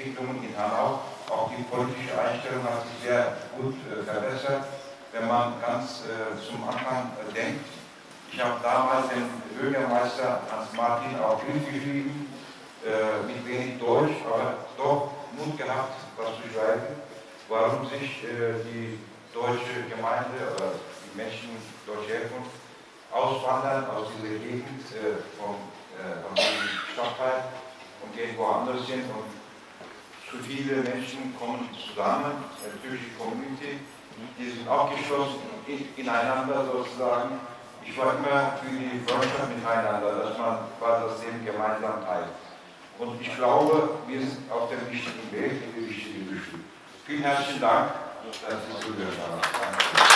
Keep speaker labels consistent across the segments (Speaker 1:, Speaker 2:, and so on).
Speaker 1: Entwicklungen in Hanau. Auch die politische Einstellung hat sich sehr gut äh, verbessert, wenn man ganz äh, zum Anfang äh, denkt. Ich habe damals den Bürgermeister Hans Martin auch Brief geschrieben, äh, mit wenig Deutsch, aber doch Mut gehabt, was zu schreiben, warum sich äh, die deutsche Gemeinde oder die Menschen deutscher Herkunft auswandern aus dieser Gegend äh, vom, äh, diesem Stadtteil und gehen woanders hin und zu viele Menschen kommen zusammen, durch die Community, die sind auch geschlossen in, ineinander sozusagen. Ich war immer für die Freundschaft miteinander, dass man quasi das Leben gemeinsam teilt. Und ich glaube, wir sind auf dem richtigen Weg, in die richtige Richtung. Vielen herzlichen Dank, dass Sie zugehört haben. Danke.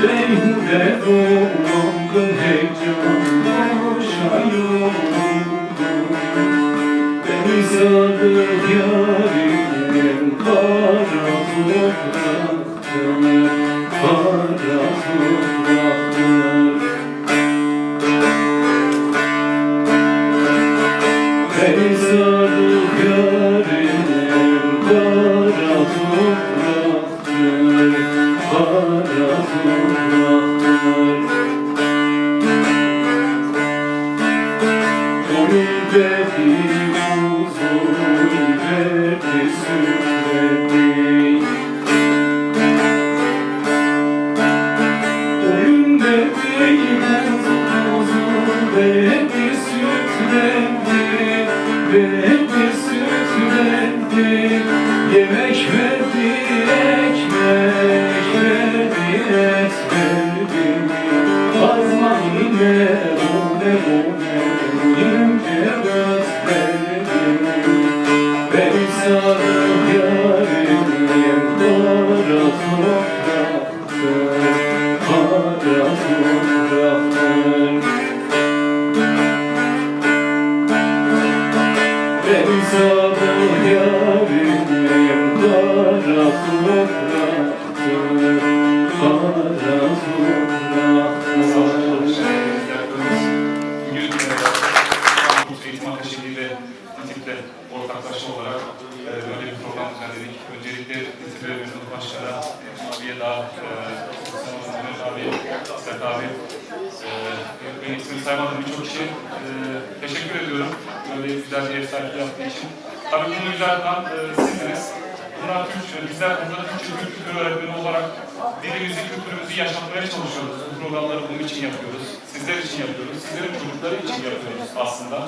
Speaker 2: Dei sütlendi Verdi sütlendi Yemek verdi ekmek verdi et verdi Azma yine one one Yine verdi Benim sadık yarim Kara topraktır Kara topraktır
Speaker 3: ortaklaşa olarak e, böyle bir program düzenledik. Öncelikle NİTİB ve Memnun abiye daha e, Mehmet abi, Sert abi, e, benim ismini birçok kişi e, teşekkür ediyorum. Böyle güzel bir ev sahipliği yaptığı için. Tabii bunu güzel yapan e, sizsiniz. Bunlar Türkçe, bizler burada Türkçe kültür öğretmeni olarak dilimizi, kültürümüzü yaşatmaya çalışıyoruz. Bu programları bunun için yapıyoruz. Sizler için yapıyoruz. Sizlerin çocukları için yapıyoruz aslında.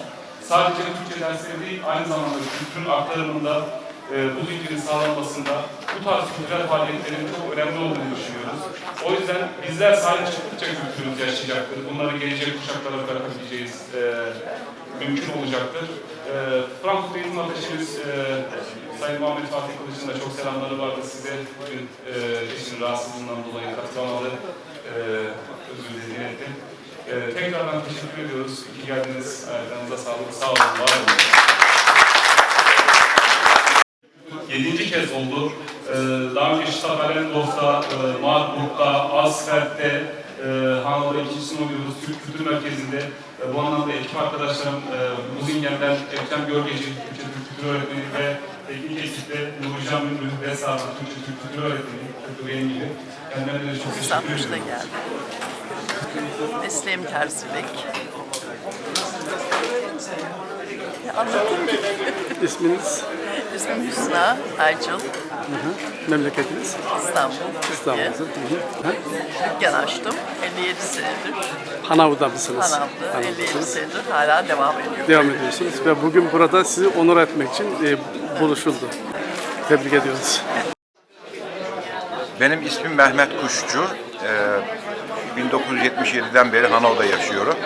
Speaker 3: Sadece Türkçe dersleri değil, aynı zamanda kültürün aktarımında, e, bu bilginin sağlanmasında bu tarz kültürel faaliyetlerin çok önemli olduğunu düşünüyoruz. O yüzden bizler sahip çıktıkça kültürümüz yaşayacaktır. Bunları gelecek kuşaklara bırakabileceğiz e, mümkün olacaktır. E, Frankfurt Eğitim Ateşimiz e, Sayın Muhammed Fatih Kılıç'ın da çok selamları vardı size. Bugün e, eşinin rahatsızlığından dolayı katılamadı. E, özür dilerim. E, tekrardan teşekkür ediyoruz. İyi geldiniz. Ayaklarınıza sağlık. Sağ olun, var olun. Yedinci kez oldu. Ee, daha önce Ştafelendorf'ta, e, Marburg'da, Asfeld'de, e, Hanover ikincisini oluyoruz, Türk Kültür Merkezi'nde. E, bu anlamda ekip arkadaşlarım, e, Muzingen'den Ekrem Gölgeci, Türkçe Türk Kültür Öğretmeni ve teknik ekiple Nurcan Ünlü, Vesar'la, Türkçe Türk Kültürü Öğretmeni, benim gibi. Kendilerine de çok teşekkür ediyorum.
Speaker 4: geldim. Mesleğim terzilik. Ya anlatayım ki.
Speaker 5: İsminiz,
Speaker 4: İsmim Hüsna Aycıl,
Speaker 5: memleketiniz,
Speaker 4: İstanbul, Türkiye.
Speaker 5: İstanbul'da. Hı hı. Ha?
Speaker 4: Dükkan açtım. 57 senedir.
Speaker 5: Hanav'da mısınız?
Speaker 4: Hanam'da 57
Speaker 5: Hanav'dasınız.
Speaker 4: senedir hala devam ediyor.
Speaker 5: Devam ediyorsunuz ve bugün burada sizi onur etmek için e, buluşuldu. Tebrik ediyoruz.
Speaker 1: Benim ismim Mehmet Kuşçu. Ee, 1977'den beri Hanov'da yaşıyorum.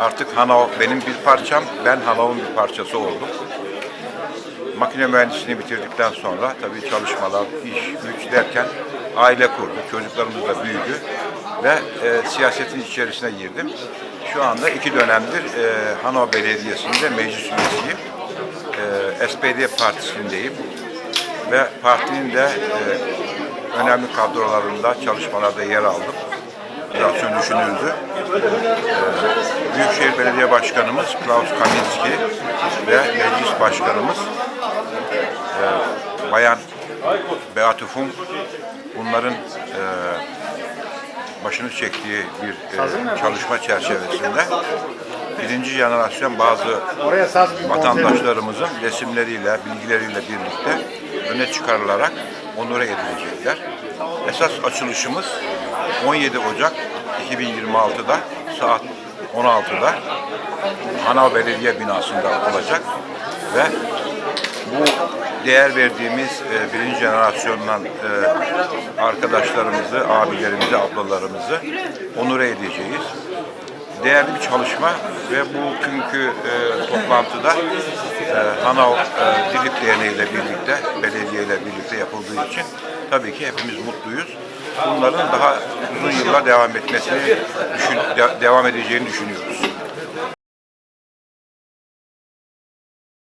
Speaker 1: Artık Hanov benim bir parçam, ben Hanov'un bir parçası oldum. Makine mühendisliğini bitirdikten sonra tabii çalışmalar, iş, güç derken aile kurduk. Çocuklarımız da büyüdü ve e, siyasetin içerisine girdim. Şu anda iki dönemdir e, Hanov Belediyesi'nde meclis üyesiyim. E, SPD partisindeyim ve partinin de e, önemli kadrolarında çalışmalarda yer aldım. Operasyon düşünüldü. E, Büyükşehir Belediye Başkanımız Klaus Kaminski ve Meclis Başkanımız e, Bayan Beat Ufum bunların e, başını çektiği bir e, çalışma çerçevesinde birinci jenerasyon bazı vatandaşlarımızın resimleriyle, bilgileriyle birlikte öne çıkarılarak onure edilecekler. Esas açılışımız 17 Ocak 2026'da saat 16'da Hanav Belediye binasında olacak ve bu değer verdiğimiz e, birinci jenerasyondan e, arkadaşlarımızı, abilerimizi, ablalarımızı onure edeceğiz değerli bir çalışma ve bu günkü e, toplantıda e, Hanav e, Dilip Derneği ile birlikte, belediye ile birlikte yapıldığı için tabii ki hepimiz mutluyuz. Bunların daha uzun yıllar devam etmesini düşün, de- devam edeceğini düşünüyoruz.